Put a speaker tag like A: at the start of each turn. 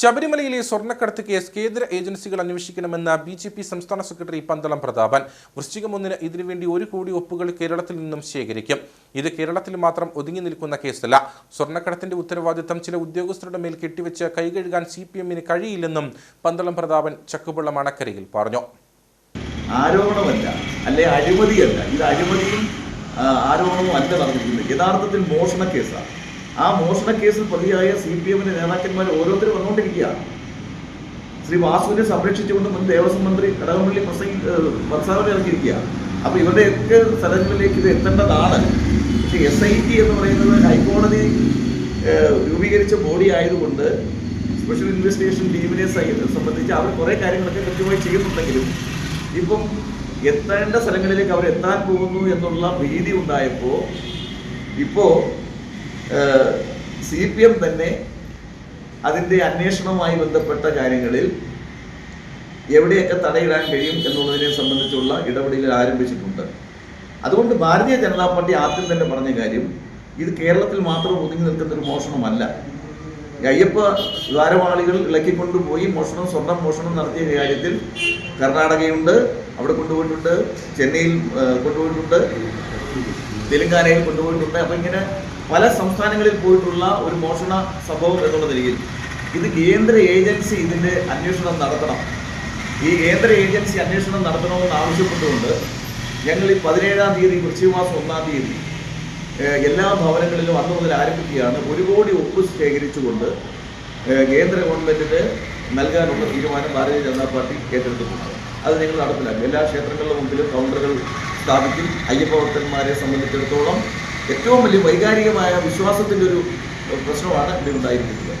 A: ശബരിമലയിലെ സ്വർണക്കടത്ത് കേസ് കേന്ദ്ര ഏജൻസികൾ അന്വേഷിക്കണമെന്ന ബി ജെ പി സംസ്ഥാന സെക്രട്ടറി പന്തളം പ്രതാപൻ. വൃശ്ചികം ഒന്നിന് ഇതിനുവേണ്ടി ഒരു കോടി ഒപ്പുകൾ കേരളത്തിൽ നിന്നും ശേഖരിക്കും. ഇത് കേരളത്തിൽ മാത്രം ഒതുങ്ങി നിൽക്കുന്ന കേസല്ല. സ്വർണക്കടത്തിന്റെ ഉത്തരവാദിത്തം ചില ഉദ്യോഗസ്ഥരുടെ മേൽ കെട്ടിവെച്ച് കൈകഴുകാൻ സി പി എമ്മിന് കഴിയില്ലെന്നും പന്തളം പ്രതാപൻ ചക്കുപള്ളം മണക്കരയിൽ പറഞ്ഞു.
B: ആരോപണമല്ല അഴിമതിയല്ല. ഇത് അഴിമതിയും ആരോപണവും അല്ല നടന്നിരിക്കുന്നത് യഥാർത്ഥത്തിൽ മോഷണ കേസാണ്. ആ മോഷണ കേസിൽ പ്രതിയായ സി പി എമ്മിന്റെ നേതാക്കന്മാർ ഓരോരുത്തരും വന്നുകൊണ്ടിരിക്കുകയാണ് ശ്രീ വാസുവിനെ സംരക്ഷിച്ചുകൊണ്ട് മുൻ ദേവസ്വം മന്ത്രി കടകംപള്ളി പ്രസംഗി പ്രസ്താവന ഇറക്കിയിരിക്കുകയാണ് അപ്പൊ ഇവരുടെയൊക്കെ സ്ഥലങ്ങളിലേക്ക് ഇത് എത്തേണ്ടതാണ്. പക്ഷെ എസ് ഐ ടി എന്ന് പറയുന്നത് ഹൈക്കോടതി രൂപീകരിച്ച ബോഡി ആയതുകൊണ്ട് സ്പെഷ്യൽ ഇൻവെസ്റ്റിഗേഷൻ ടീമിനെ സംബന്ധിച്ച് അവർ കുറേ കാര്യങ്ങളൊക്കെ കൃത്യമായി ചെയ്യുന്നുണ്ടെങ്കിലും ഇപ്പം എത്തേണ്ട സ്ഥലങ്ങളിലേക്ക് അവർ എത്താൻ പോകുന്നു എന്നുള്ള ഭീതി ഉണ്ടായപ്പോൾ ഇപ്പോൾ സി പി എം തന്നെ അതിന്റെ അന്വേഷണവുമായി ബന്ധപ്പെട്ട കാര്യങ്ങളിൽ എവിടെയൊക്കെ തടയിടാൻ കഴിയും എന്നുള്ളതിനെ സംബന്ധിച്ചുള്ള ഇടപെടലുകൾ ആരംഭിച്ചിട്ടുണ്ട്. അതുകൊണ്ട് ഭാരതീയ ജനതാ പാർട്ടി ആദ്യം തന്നെ പറഞ്ഞ കാര്യം ഇത് കേരളത്തിൽ മാത്രം ഒതുങ്ങി നിൽക്കുന്ന ഒരു മോഷണമല്ല അയ്യപ്പ ദ്വാരവാളികൾ ഇളക്കിക്കൊണ്ടുപോയി മോഷണം സ്വർണം മോഷണം നടത്തിയ കാര്യത്തിൽ കർണാടകയുണ്ട് അവിടെ കൊണ്ടുപോയിട്ടുണ്ട് ചെന്നൈയിൽ കൊണ്ടുപോയിട്ടുണ്ട് തെലുങ്കാനയിൽ കൊണ്ടുപോയിട്ടുണ്ട്. അപ്പം ഇങ്ങനെ പല സംസ്ഥാനങ്ങളിൽ പോയിട്ടുള്ള ഒരു മോഷണ സംഭവം എന്നുള്ള നിലയിൽ ഇത് കേന്ദ്ര ഏജൻസി ഇതിന്റെ അന്വേഷണം നടത്തണം. ഈ കേന്ദ്ര ഏജൻസി അന്വേഷണം നടത്തണമെന്ന് ആവശ്യപ്പെട്ടുകൊണ്ട് ഞങ്ങൾ ഈ പതിനേഴാം തീയതി വൃശ്ചിക മാസം ഒന്നാം തീയതി എല്ലാ ഭവനങ്ങളിലും അന്ന് മുതൽ ആരംഭിക്കുകയാണ്. ഒരു കോടി ഒപ്പ് ശേഖരിച്ചുകൊണ്ട് കേന്ദ്ര ഗവൺമെന്റിന് നൽകാനുള്ള തീരുമാനം ഭാരതീയ ജനതാ പാർട്ടി ഏറ്റെടുത്തിട്ടുണ്ട്. അത് നിങ്ങൾ നടപ്പിലാക്കും. എല്ലാ ക്ഷേത്രങ്ങളുടെ മുമ്പിലും കൗണ്ടറുകൾ സ്ഥാപിക്കും. അയ്യപ്പ ഭക്തന്മാരെ സംബന്ധിച്ചിടത്തോളം ഏറ്റവും വലിയ വൈകാരികമായ വിശ്വാസത്തിന്റെ ഒരു പ്രശ്നമാണ് ഇവിടെ ഉണ്ടായിരിക്കുന്നത്